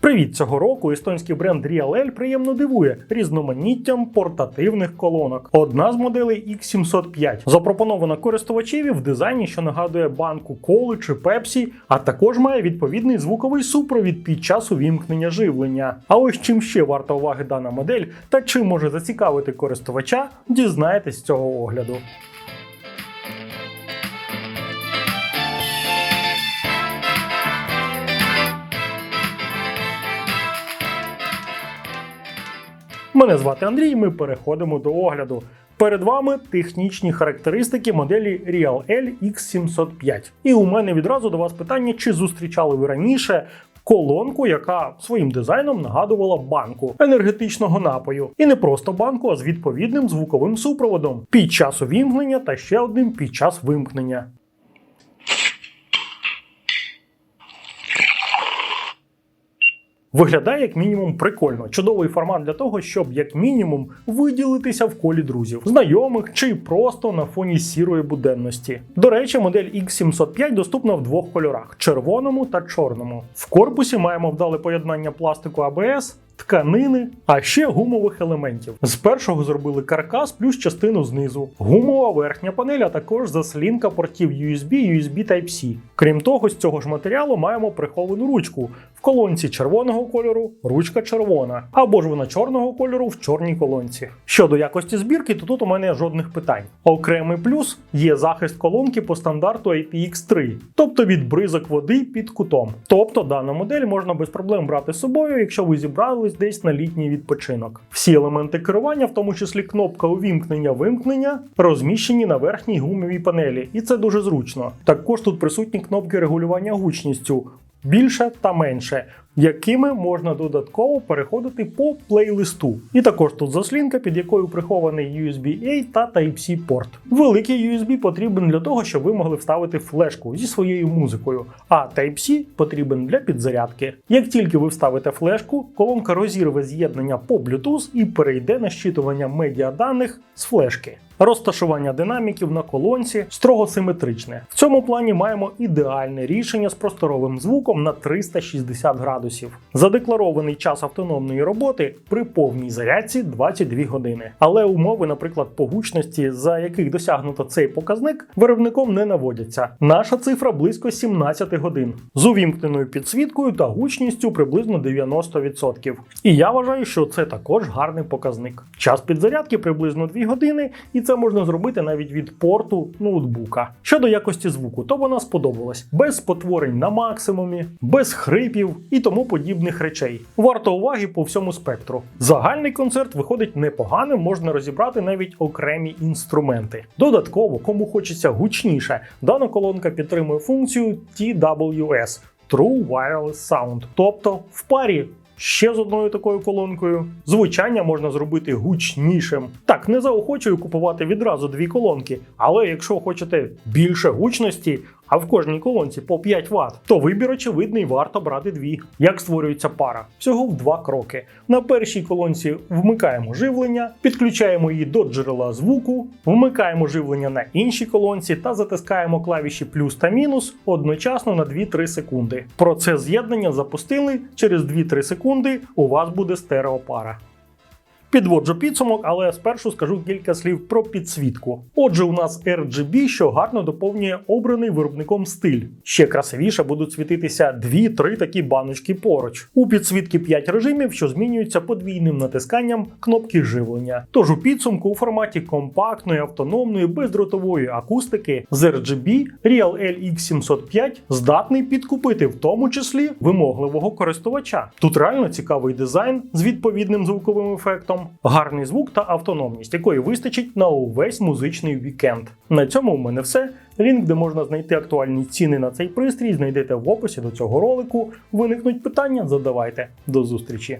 Привіт! Цього року естонський бренд Real приємно дивує різноманіттям портативних колонок. Одна з моделей X705 запропонована користувачеві в дизайні, що нагадує банку коли чи пепсі, а також має відповідний звуковий супровід під час увімкнення живлення. А ось чим ще варта уваги дана модель та чим може зацікавити користувача, дізнаєтесь з цього огляду. Мене звати Андрій. Ми переходимо до огляду. Перед вами технічні характеристики моделі Real L X705. І у мене відразу до вас питання, чи зустрічали ви раніше колонку, яка своїм дизайном нагадувала банку енергетичного напою. І не просто банку, а з відповідним звуковим супроводом під час увімкнення та ще одним під час вимкнення. Виглядає як мінімум прикольно. Чудовий формат для того, щоб як мінімум виділитися в колі друзів, знайомих чи просто на фоні сірої буденності. До речі, модель X705 доступна в двох кольорах: червоному та чорному. В корпусі маємо вдале поєднання пластику ABS, тканини, а ще гумових елементів. З першого зробили каркас плюс частину знизу. Гумова верхня панель, а також заслінка портів USB, USB Type-C. Крім того, з цього ж матеріалу маємо приховану ручку. В колонці червоного кольору ручка червона, або ж вона чорного кольору в чорній колонці. Щодо якості збірки, то тут у мене жодних питань. Окремий плюс є захист колонки по стандарту IPX3, тобто від бризок води під кутом. Тобто дану модель можна без проблем брати з собою, якщо ви зібрались десь на літній відпочинок. Всі елементи керування, в тому числі кнопка увімкнення-вимкнення, розміщені на верхній гумовій панелі, і це дуже зручно. Також тут присутні кнопки регулювання гучністю. Більше та менше, якими можна додатково переходити по плейлисту. І також тут заслінка, під якою прихований USB-A та Type-C порт. Великий USB потрібен для того, щоб ви могли вставити флешку зі своєю музикою, а Type-C потрібен для підзарядки. Як тільки ви вставите флешку, колонка розірве з'єднання по Bluetooth і перейде на щитування медіаданих з флешки. Розташування динаміків на колонці строго симетричне. В цьому плані маємо ідеальне рішення з просторовим звуком на 360 градусів. Задекларований час автономної роботи при повній зарядці 22 години. Але умови, наприклад, по гучності, за яких досягнуто цей показник, виробником не наводяться. Наша цифра близько 17 годин з увімкненою підсвіткою та гучністю приблизно 90%. І я вважаю, що це також гарний показник. Час підзарядки приблизно 2 години, і це можна зробити навіть від порту ноутбука. Щодо якості звуку, то вона сподобалась без спотворень на максимумі, без хрипів і тому подібних речей. Варто уваги по всьому спектру. Загальний концерт виходить непоганим, можна розібрати навіть окремі інструменти. Додатково, кому хочеться гучніше, дана колонка підтримує функцію TWS True Wireless Sound, тобто в парі ще з одною такою колонкою. Звучання можна зробити гучнішим. Так, не заохочую купувати відразу дві колонки, але якщо хочете більше гучності, а в кожній колонці по 5 Вт, то вибір очевидний варто брати дві. Як створюється пара? Всього в два кроки. На першій колонці вмикаємо живлення, підключаємо її до джерела звуку, вмикаємо живлення на іншій колонці та затискаємо клавіші плюс та мінус одночасно на 2-3 секунди. Процес з'єднання запустили. Через 2-3 секунди у вас буде стереопара. Підводжу підсумок, але спершу скажу кілька слів про підсвітку. Отже, у нас RGB, що гарно доповнює обраний виробником стиль. Ще красивіше будуть світитися 2-3 такі баночки поруч. У підсвітки 5 режимів, що змінюються подвійним натисканням кнопки живлення. Тож у підсумку у форматі компактної, автономної, бездротової акустики з RGB Real L X705 здатний підкупити в тому числі вимогливого користувача. Тут реально цікавий дизайн з відповідним звуковим ефектом гарний звук та автономність, якої вистачить на увесь музичний вікенд. На цьому у мене все. Лінк, де можна знайти актуальні ціни на цей пристрій, знайдете в описі до цього ролику. Виникнуть питання, задавайте. До зустрічі!